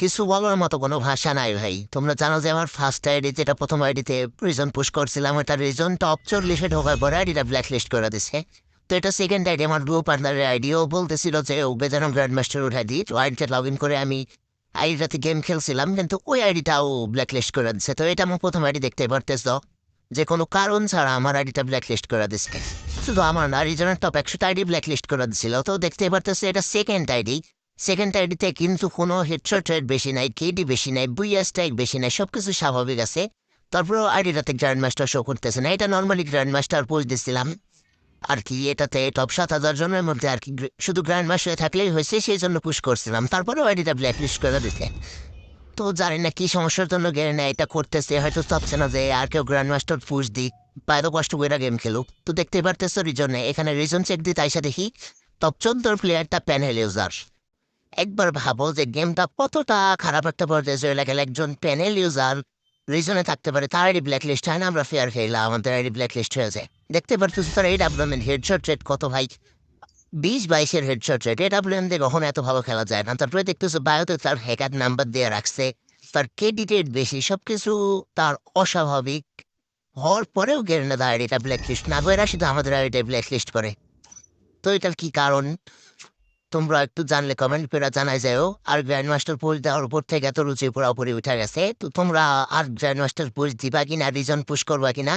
কিছু বলার মতো কোনো ভাষা নাই ভাই। তোমরা জানো যে আমার ফার্স্ট আইডি যেটা প্রথম আইডিতে রিজন পুশ করছিলাম ওটা রিজন টপ চল্লিশে ঢোকার পরে আইডিটা ব্ল্যাক লিস্ট করে দিছে। তো এটা সেকেন্ড আইডি আমার ব্লু পার্টনারের আইডিও বলতেছিল যে ও বেজানো গ্র্যান্ড মাস্টার উঠাই দিই তো আইডিটা লগ ইন করে আমি আইডিটাতে গেম খেলছিলাম, কিন্তু ওই আইডিটাও ব্ল্যাক লিস্ট করে দিচ্ছে তো এটা আমার প্রথম আইডি দেখতে পারতেছ। যে কোনো কারণ ছাড়া আমার আইডিটা ব্ল্যাক লিস্ট করে দিচ্ছে শুধু আমার না রিজনের টপ একশোটা আইডি ব্ল্যাক লিস্ট করে দিচ্ছিল তো দেখতে পারতেছে, এটা সেকেন্ড আইডি সেকেন্ড আইডিতে কিন্তু কোনো হেডশট বেশি নাই কেডি বেশি নাই বুইয়া স্ট্রাইক বেশি নাই সব কিছু স্বাভাবিক আছে। তারপরেও আইডিটাতে গ্র্যান্ড মাস্টার শো করতেছে না, এটা নর্মালি গ্র্যান্ড মাস্টার পোস্ট দিচ্ছিলাম আর কি, এটাতে টপ সাত হাজার জনের মধ্যে আর কি শুধু গ্র্যান্ড মাস্টার থাকলেই হয়েছে, সেই জন্য পুশ করছিলাম। তারপরেও আইডিটা ব্ল্যাক লিস্ট করে দিতে তো জানি না কি সমস্যার জন্য গেলে না এটা করতেছে, হয়তো চাচ্ছে না যে আর কেউ গ্র্যান্ড মাস্টার পুশ দিক বা কষ্ট করে গেম খেলুক। তো দেখতে পারতেছো রিজনে এখানে রিজন চেক দিতে আইসা দেখি টপ চোদ্দোর প্লেয়ারটা প্যানেল ইউজার একবার ভাবো যে গেমটা কতটা খারাপ একটা পর্যায়ে চলে গেলে। একজন প্যানেল ইউজার রিজনে থাকতে পারে, তার আইডি ব্ল্যাক লিস্ট হয় না, আমরা ফেয়ার খেলাম, আমাদের আইডি ব্ল্যাক লিস্ট হয়ে যায়। দেখতে পারতেছি তার এই ডাব্লিউএম হেডশট রেট কত ভাই? বিশ বাইশের হেডশট রেট এই ডাব্লিউএম দিয়ে কখনো এত ভালো খেলা যায় না। তারপরে দেখতেছো বায়োতে তার হ্যাকার নাম্বার দিয়ে রাখছে, তার রেট বেশি, সবকিছু তার অস্বাভাবিক। হওয়ার পরেও গেরেনা আইডিটা ব্ল্যাক লিস্ট না করে শুধু আমাদের আইডিটা ব্ল্যাক লিস্ট করে। তো এটার কি কারণ? তোমরা একটু জানলে কমেন্ট করে জানাই যাও আর গ্র্যান্ড মাস্টার পোস্ট দেওয়ার উপর থেকে এত রুচি উপরে উঠে গেছে, তো তোমরা আর গ্র্যান্ড মাস্টার পোস্ট দিবা কিনা রিজন পুশ করবা কিনা?